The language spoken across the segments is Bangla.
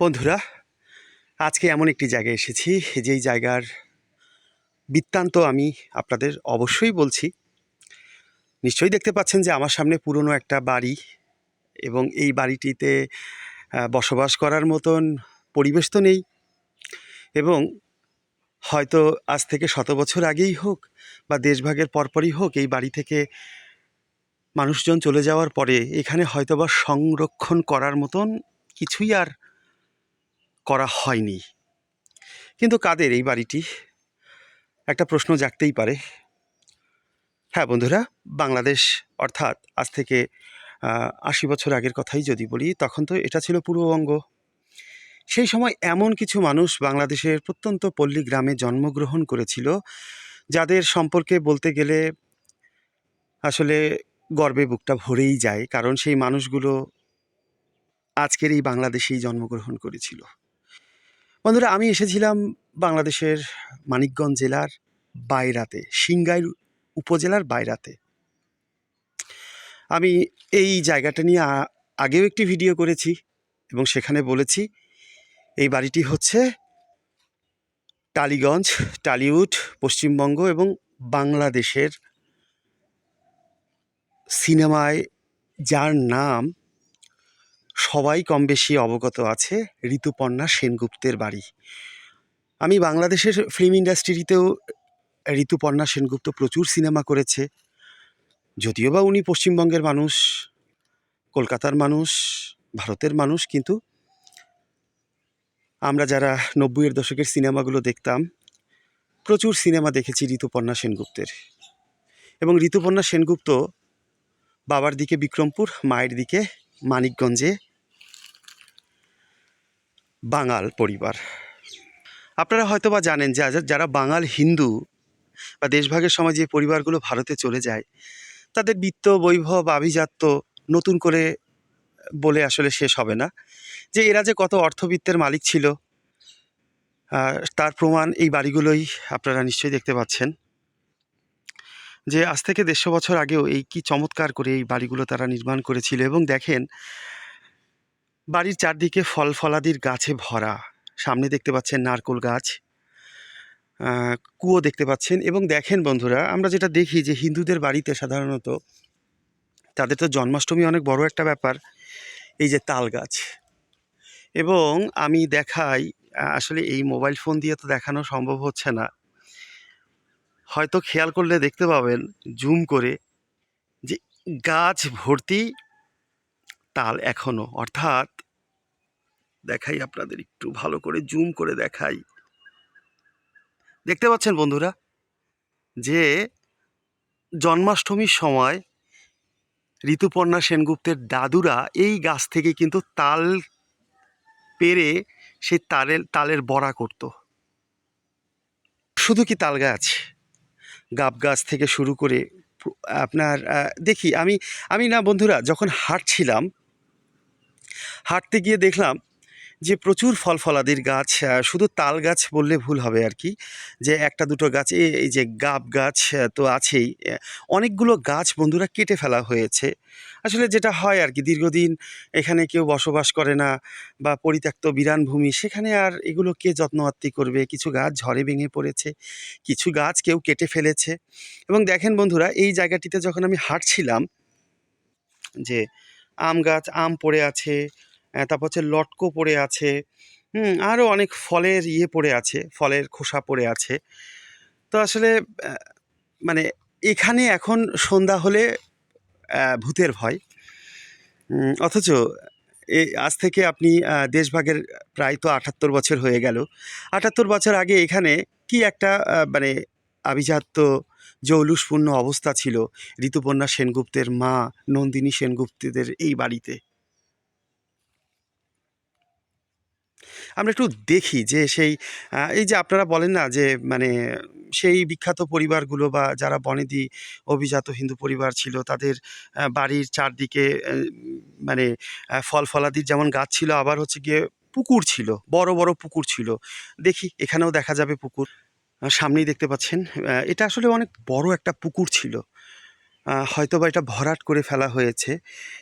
বন্ধুরা, আজকে এমন একটি জায়গায় এসেছি, যেই জায়গার বৃত্তান্ত আমি আপনাদের অবশ্যই বলছি। নিশ্চয়ই দেখতে পাচ্ছেন যে আমার সামনে পুরনো একটা বাড়ি এবং এই বাড়িটিতে বসবাস করার মতন পরিবেশ তো নেই এবং হয়তো আজ থেকে শত বছর আগেই হোক বা দেশভাগের পরপরই হোক, এই বাড়ি থেকে মানুষজন চলে যাওয়ার পরে এখানে হয়তোবা সংরক্ষণ করার মতন কিছুই আর করা হয়নি। কিন্তু কাদের এই বাড়িটি? একটা প্রশ্ন জাগতেই পারে। হ্যাঁ বন্ধুরা, বাংলাদেশ অর্থাৎ আজ থেকে আশি বছর আগের কথাই যদি বলি, তখন তো এটা ছিল পূর্ববঙ্গ। সেই সময় এমন কিছু মানুষ বাংলাদেশের প্রত্যন্ত পল্লী গ্রামে জন্মগ্রহণ করেছিল, যাদের সম্পর্কে বলতে গেলে আসলে গর্বে বুকটা ভরেই যায়, কারণ সেই মানুষগুলো আজকের এই বাংলাদেশেই জন্মগ্রহণ করেছিল। বন্ধুরা, আমি এসেছিলাম বাংলাদেশের মানিকগঞ্জ জেলার বাইরাতে, সিংগাইর উপজেলার বাইরাতে। আমি এই জায়গাটা নিয়ে আগেও একটি ভিডিও করেছি এবং সেখানে বলেছি, এই বাড়িটি হচ্ছে টালিগঞ্জ, টালিউড, পশ্চিমবঙ্গ এবং বাংলাদেশের সিনেমায় যার নাম সবাই কম বেশি অবগত আছে ঋতুপর্ণা সেনগুপ্তের বাড়ি। আমি বাংলাদেশের ফিল্ম ইন্ডাস্ট্রিতেও ঋতুপর্ণা সেনগুপ্ত প্রচুর সিনেমা করেছে। যদিও বা উনি পশ্চিমবঙ্গের মানুষ, কলকাতার মানুষ, ভারতের মানুষ, কিন্তু আমরা যারা নব্বইয়ের দশকের সিনেমাগুলো দেখতাম, প্রচুর সিনেমা দেখেছি ঋতুপর্ণা সেনগুপ্তের। এবং ঋতুপর্ণা সেনগুপ্ত বাবার দিকে বিক্রমপুর, মায়ের দিকে মানিকগঞ্জে বাঙাল পরিবার। আপনারা হয়তো বা জানেন যে যারা বাঙাল হিন্দু বা দেশভাগের সময় যে পরিবারগুলো ভারতে চলে যায়, তাদের বিত্ত, বৈভব, আভিজাত্য নতুন করে বলে আসলে শেষ হবে না। যে এরা যে কত অর্থবিত্তের মালিক ছিল তার প্রমাণ এই বাড়িগুলোই আপনারা নিশ্চয়ই দেখতে পাচ্ছেন। যে আজ থেকে দেড়শো বছর আগেও এই কি চমৎকার করে এই বাড়িগুলো তারা নির্মাণ করেছিল এবং দেখেন বাড়ির চারদিকে ফল ফলাদির গাছে ভরা। সামনে দেখতে পাচ্ছেন নারকোল গাছ কুয়ো দেখতে পাচ্ছেন এবং দেখেন বন্ধুরা, আমরা যেটা দেখি যে হিন্দুদের বাড়িতে সাধারণত তাদের তো জন্মাষ্টমী অনেক বড় একটা ব্যাপার, এই যে তাল গাছ। এবং আমি দেখাই, আসলে এই মোবাইল ফোন দিয়ে তো দেখানো সম্ভব হচ্ছে না। হয়তো খেয়াল করলে দেখতে পাবেন, জুম করে যে গাছ ভর্তি তাল এখনও। অর্থাৎ দেখাই আপনাদের, একটু ভালো করে জুম করে দেখাই। দেখতে পাচ্ছেন বন্ধুরা যে জন্মাষ্টমীর সময় ঋতুপর্ণা সেনগুপ্তের দাদুরা এই গাছ থেকে কিন্তু তাল পেরে সেই তালের তালের বড়া করত। শুধু কি তাল গাছ? গাব গাছ থেকে শুরু করে আপনার দেখি আমি আমি না বন্ধুরা, যখন হাঁটছিলাম হাঁটতে গিয়ে দেখলাম যে প্রচুর ফল ফলাদির গাছ শুধু তাল গাছ বললে ভুল হবে আর কি, যে একটা দুটো গাছ এই যে গাব গাছ তো আছেই অনেকগুলো গাছ বন্ধুরা কেটে ফেলা হয়েছে। আসলে যেটা হয় আর কি, দীর্ঘদিন এখানে কেউ বসবাস করে না বা পরিত্যক্ত বিরান ভূমি, সেখানে আর এগুলো কে যত্ন আত্তি করবে? কিছু গাছ ঝড়ে ভেঙে পড়েছে, কিছু গাছ কেউ কেটে ফেলেছে। এবং দেখেন বন্ধুরা, এই জায়গাটিতে যখন আমি হাঁটছিলাম, যে আম গাছ, আম পড়ে আছে তারপর হচ্ছে লটকো পড়ে আছে, হুম আরও অনেক ফলের ইয়ে পড়ে আছে, ফলের খোসা পড়ে আছে। তো আসলে মানে এখানে এখন সন্ধ্যা হলে ভূতের ভয়। অথচ আজ থেকে আপনি দেশভাগের প্রায় তো আটাত্তর বছর হয়ে গেল। আটাত্তর বছর আগে এখানে কি একটা মানে আভিজাত্য জৌলুসপূর্ণ অবস্থা ছিল ঋতুপর্ণা সেনগুপ্তের মা নন্দিনী সেনগুপ্তদের এই বাড়িতে। আমরা একটু দেখি যে সেই এই যে আপনারা বলেন না যে মানে সেই বিখ্যাত পরিবারগুলো বা যারা বনেদি অভিজাত হিন্দু পরিবার ছিল তাদের বাড়ির চারদিকে মানে ফল ফলাদির যেমন গাছ ছিল, আবার হচ্ছে গিয়ে পুকুর ছিল, বড় বড় পুকুর ছিল। দেখি, এখানেও দেখা যাবে পুকুর। সামনেই দেখতে পাচ্ছেন এটা আসলে অনেক বড় একটা পুকুর ছিল। আহ, হয়তোবা এটা ভরাট করে ফেলা হয়েছে।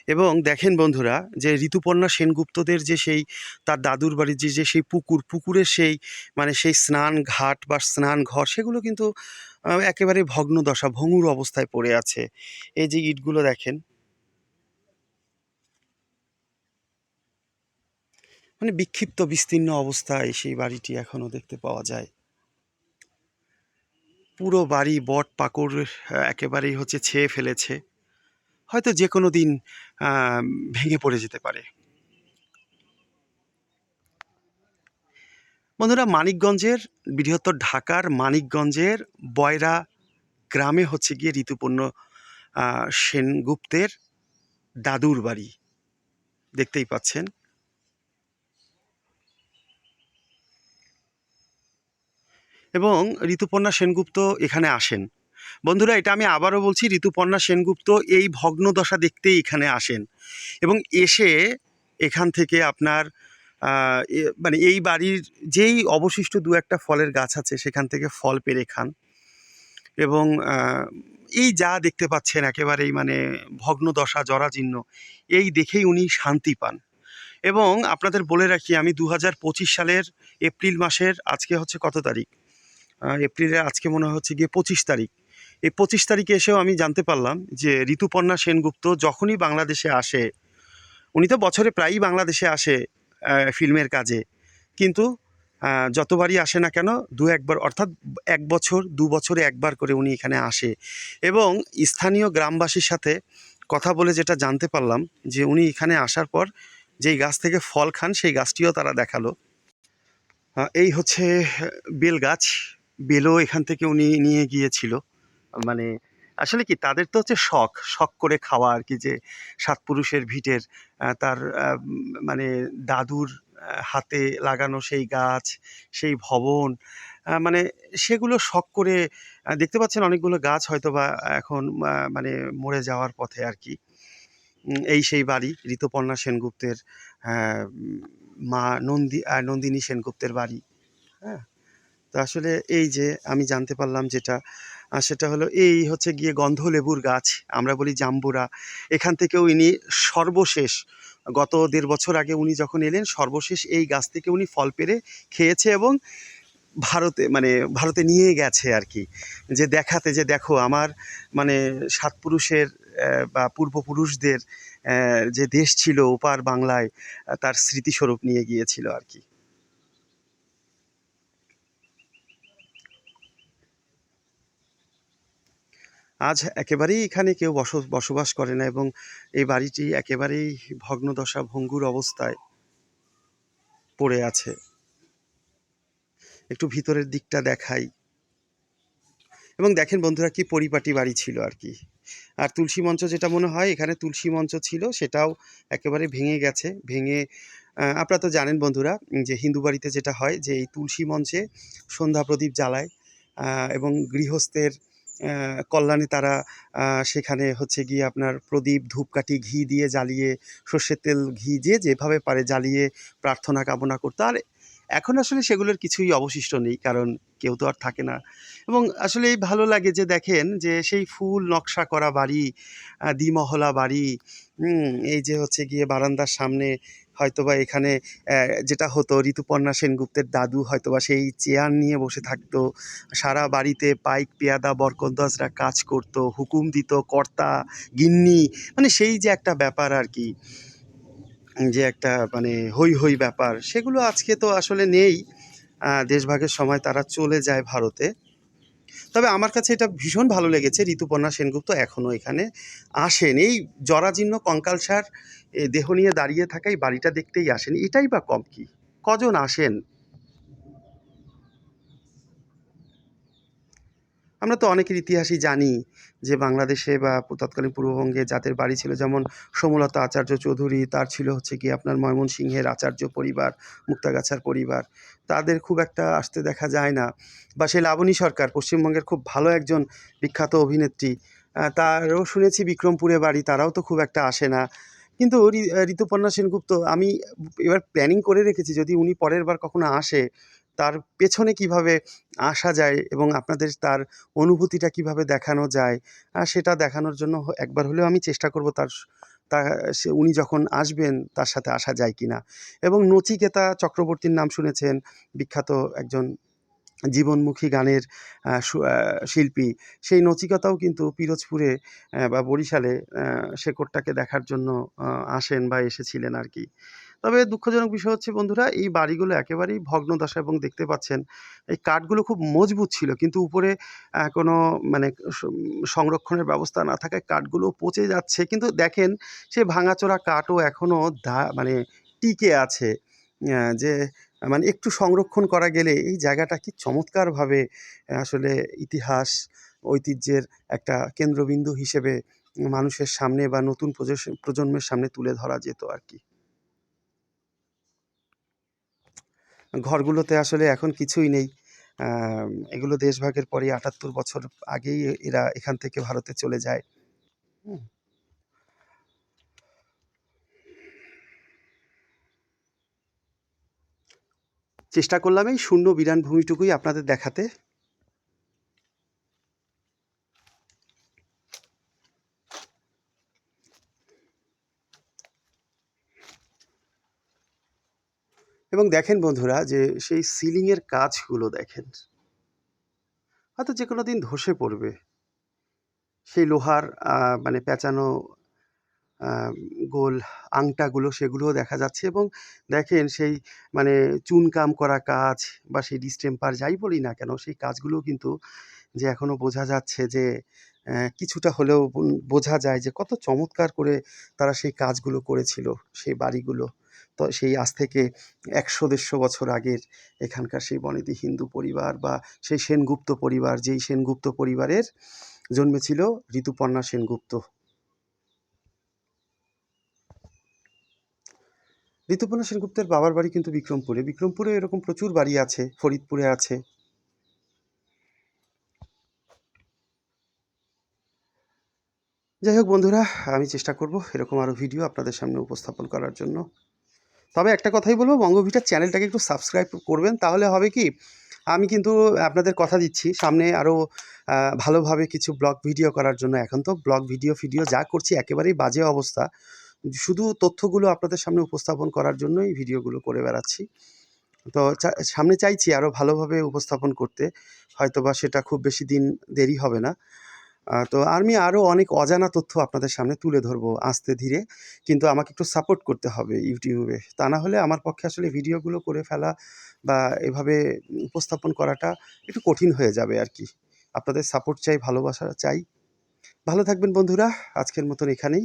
এবং দেখেন বন্ধুরা যে ঋতুপর্ণা সেনগুপ্তদের যে সেই তার দাদুর বাড়ির যে যে সেই পুকুর পুকুরের সেই মানে সেই স্নান ঘাট বা স্নান ঘর সেগুলো কিন্তু একেবারে ভগ্ন দশা ভঙ্গুর অবস্থায় পড়ে আছে। এই যে ইটগুলো দেখেন। মানে বিক্ষিপ্ত বিস্তীর্ণ অবস্থায় সেই বাড়িটি এখনও দেখতে পাওয়া যায়। পুরো বাড়ি বট পাকড় একেবারেই হচ্ছে ছেয়ে ফেলেছে। হয়তো যে কোনো দিন ভেঙে পড়ে যেতে পারে। বন্ধুরা, মানিকগঞ্জের, বৃহত্তর ঢাকার মানিকগঞ্জের বয়রা গ্রামে হচ্ছে গিয়ে ঋতুপর্ণ সেনগুপ্তের দাদুর বাড়ি। দেখতেই পাচ্ছেন। এবং ঋতুপর্ণা সেনগুপ্ত এখানে আসেন। বন্ধুরা, এটা আমি আবারও বলছি, ঋতুপর্ণা সেনগুপ্ত এই ভগ্নদশা দেখতেই এখানে আসেন এবং এসে এখান থেকে আপনার মানে এই বাড়ির যেই অবশিষ্ট দু একটা ফলের গাছ আছে, সেখান থেকে ফল পেরে খান এবং এই যা দেখতে পাচ্ছেন একেবারেই মানে ভগ্নদশা, জরাজীর্ণ, এই দেখেই উনি শান্তি পান এবং আপনাদের বলে রাখি, আমি দু সালের এপ্রিল মাসের, আজকে হচ্ছে কত তারিখ? এপ্রিলের আজকে মনে হচ্ছে গিয়ে পঁচিশ তারিখ। এই পঁচিশ তারিখে এসেও আমি জানতে পারলাম যে ঋতুপর্ণা সেনগুপ্ত যখনই বাংলাদেশে আসে, উনি তো বছরে প্রায়ই বাংলাদেশে আসে ফিল্মের কাজে। কিন্তু যতবারই আসে না কেন, দু একবার, অর্থাৎ এক বছর, দু বছরে একবার করে উনি এখানে আসে। এবং স্থানীয় গ্রামবাসীর সাথে কথা বলে যেটা জানতে পারলাম যে উনি এখানে আসার পর যেই গাছ থেকে ফল খান, সেই গাছটিও তারা দেখাল। এই হচ্ছে বেল গাছ। বেলও এখান থেকে উনি নিয়ে গিয়েছিল। মানে আসলে কি, তাদের তো হচ্ছে শখ শখ করে খাওয়া আর কি যে সাত পুরুষের ভিটের তার মানে দাদুর হাতে লাগানো সেই গাছ, সেই ভবন মানে সেগুলো শখ করে দেখতে পাচ্ছেন অনেকগুলো গাছ হয়তো বা এখন মানে মরে যাওয়ার পথে আর কি। এই সেই বাড়ি, ঋতুপর্ণা সেনগুপ্তের মা নন্দী নন্দিনী সেনগুপ্তের বাড়ি হ্যাঁ। আসলে এই যে আমি জানতে পারলাম যেটা সেটা হলো এই হচ্ছে গিয়ে গন্ধলেবুর গাছ। আমরা বলি জাম্বুরা। এখান থেকেও ইনি সর্বশেষ, গত দেড় বছর আগে উনি যখন এলেন, সর্বশেষ এই গাছ থেকে উনি ফল পেরে খেয়েছে এবং ভারতে মানে ভারতে নিয়ে গেছে আর কি যে দেখাতে, যে দেখো আমার মানে সাত পুরুষের বা পূর্বপুরুষদের যে দেশ ছিল ওপার বাংলায়, তার স্মৃতিস্বরূপ নিয়ে গিয়েছিল আর কি আজ একেবারেই এখানে কেউ বস, বসবাস করে না এবং এই বাড়িটি একেবারেই ভগ্নদশা ভঙ্গুর অবস্থায় পড়ে আছে। একটু ভিতরের দিকটা দেখাই। এবং দেখেন বন্ধুরা কি পরিপাটি বাড়ি ছিল আর কি। আর তুলসী মঞ্চ যেটা মনে হয়, এখানে তুলসী মঞ্চ ছিল, সেটাও একেবারে ভেঙে গেছে, ভেঙে আপনারা তো জানেন বন্ধুরা যে হিন্দু বাড়িতে যেটা হয় যে এই তুলসী মঞ্চে সন্ধ্যা প্রদীপ জ্বালায় এবং গৃহস্থের কল্যাণে তারা সেখানে হচ্ছে গিয়ে আপনার প্রদীপ, ধূপকাঠি, ঘি দিয়ে জ্বালিয়ে, সর্ষের তেল, ঘি যে যেভাবে পারে জ্বালিয়ে প্রার্থনা, কামনা করতো। আর এখন আসলে সেগুলোর কিছুই অবশিষ্ট নেই, কারণ কেউ তো আর থাকে না। এবং আসলে এই ভালো লাগে যে দেখেন যে সেই ফুল নকশা করা বাড়ি দ্বিমহলা বাড়ি এই যে হচ্ছে গিয়ে বারান্দার সামনে হয়তোবা এখানে যেটা হতো, ঋতুপর্ণা সেনগুপ্তের দাদু হয়তোবা সেই চেয়ার নিয়ে বসে থাকতো। সারা বাড়িতে পাইক, পেয়াদা বরকন্দাজরা কাজ করত, হুকুম দিত, কর্তা, গিন্নি মানে সেই যে একটা ব্যাপার আর কি, যে একটা মানে হই হই ব্যাপার, সেগুলো আজকে তো আসলে নেই। দেশভাগের সময় তারা চলে যায় ভারতে। তবে আমার কাছে এটা ভীষণ ভালো লেগেছে। ঋতুপর্ণা সেনগুপ্ত এখনও এখানে আসেন। এই জরাজীর্ণ কঙ্কালসার দেহ নিয়ে দাঁড়িয়ে থাকা এই বাড়িটা দেখতেই আসেন। এটাই বা কম কি? কজন আসেন? আমরা তো অনেকের ইতিহাসই জানি যে বাংলাদেশে বা তৎকালীন পূর্ববঙ্গে যাদের বাড়ি ছিল যেমন সোমলতা আচার্য চৌধুরী, তার ছিল হচ্ছে কি আপনার ময়মনসিংহের আচার্য পরিবার, মুক্তাগাছার পরিবার। তাদের খুব একটা আসতে দেখা যায় না। বা সেই লাবণী সরকার পশ্চিমবঙ্গের খুব ভালো একজন বিখ্যাত অভিনেত্রী তারও শুনেছি বিক্রমপুরে বাড়ি, তারাও তো খুব একটা আসে না। কিন্তু ঋতুপর্ণা সেনগুপ্ত, আমি এবার প্ল্যানিং করে রেখেছি, যদি উনি পরের বার কখনো আসে, তার পেছনে কীভাবে আসা যায় এবং আপনাদের তার অনুভূতিটা কীভাবে দেখানো যায় সেটা দেখানোর জন্য একবার হলেও আমি চেষ্টা করব তার তা সে, উনি যখন আসবেন, তার সাথে আসা যায় কি না এবং নচিকেতা চক্রবর্তীর নাম শুনেছেন বিখ্যাত একজন জীবনমুখী গানের শিল্পী। সেই নচিকতাও কিন্তু পিরোজপুরে বা বরিশালে শেকড়টাকে দেখার জন্য আসেন বা এসেছিলেন আর কি। তবে দুঃখজনক বিষয় হচ্ছে, বন্ধুরা, এই বাড়িগুলো একেবারেই ভগ্নদশা এবং দেখতে পাচ্ছেন, এই কাঠগুলো খুব মজবুত ছিল, কিন্তু উপরে কোনো মানে সংরক্ষণের ব্যবস্থা না থাকায় কাঠগুলো পচে যাচ্ছে, কিন্তু দেখেন, সে ভাঙাচোরা কাঠও এখনও মানে টিকে আছে যে মানে একটু সংরক্ষণ করা গেলে এই জায়গাটা কি চমৎকারভাবে, আসলে ইতিহাস, ঐতিহ্যের একটা কেন্দ্রবিন্দু হিসেবে মানুষের সামনে বা নতুন প্রজন্মের সামনে তুলে ধরা যেত আর কি। ঘরগুলোতে আসলে এখন কিছুই নেই। এগুলো দেশভাগের পরে আটাত্তর বছর আগেই এরা এখান থেকে ভারতে চলে যায়। চেষ্টা করলাম এই শূন্য বিরান ভূমিটুকুই আপনাদের দেখাতে। এবং দেখেন বন্ধুরা যে সেই সিলিংয়ের কাজগুলো দেখেন। হয়তো যে কোনো দিন ধসে পড়বে। সেই লোহার মানে পেঁচানো গোল আংটাগুলো সেগুলোও দেখা যাচ্ছে এবং দেখেন সেই মানে চুনকাম করা কাজ বা সেই ডিস্টেম্পার যাই বলি না কেন, সেই কাজগুলো কিন্তু যে এখনও বোঝা যাচ্ছে যে কিছুটা হলেও বোঝা যায় যে কত চমৎকার করে তারা সেই কাজগুলো করেছিল, সেই বাড়িগুলো। তো সেই আজ থেকে একশো দেড়শো বছর আগের এখানকার সেই বনেদি হিন্দু পরিবার বা সেই সেনগুপ্ত পরিবার, যেই সেনগুপ্ত পরিবারের জন্মেছিল ঋতুপর্ণা সেনগুপ্ত। ঋতুপর্ণা সেনগুপ্তের বাবার বাড়ি কিন্তু বিক্রমপুরে। বিক্রমপুরে এরকম প্রচুর বাড়ি আছে, ফরিদপুরে আছে। যাই হোক বন্ধুরা, আমি চেষ্টা করব এরকম আরও ভিডিও আপনাদের সামনে উপস্থাপন করার জন্য। তবে একটা কথাই বলব বঙ্গভিটার চ্যানেলটাকে একটু সাবস্ক্রাইব করবেন, তাহলে হবে কি, আমি কিন্তু আপনাদের কথা দিচ্ছি। সামনে আরও ভালোভাবে কিছু ব্লগ ভিডিও করার জন্য এখন তো ব্লগ ভিডিও ফিডিও যা করছি একেবারেই বাজে অবস্থা। শুধু তথ্যগুলো আপনাদের সামনে উপস্থাপন করার জন্যই ভিডিওগুলো করে বেড়াচ্ছি। তো সামনে চাইছি আরও ভালোভাবে উপস্থাপন করতে, হয়তোবা সেটা খুব বেশি দিন দেরি হবে না। তো আমি আরও অনেক অজানা তথ্য আপনাদের সামনে তুলে ধরবো আস্তে ধীরে। কিন্তু আমাকে একটু সাপোর্ট করতে হবে ইউটিউবে তা না হলে আমার পক্ষে আসলে ভিডিওগুলো করে ফেলা বা এভাবে উপস্থাপন করাটা একটু কঠিন হয়ে যাবে আর কি আপনাদের সাপোর্ট চাই, ভালোবাসা চাই। ভালো থাকবেন বন্ধুরা, আজকের মতন এখানেই।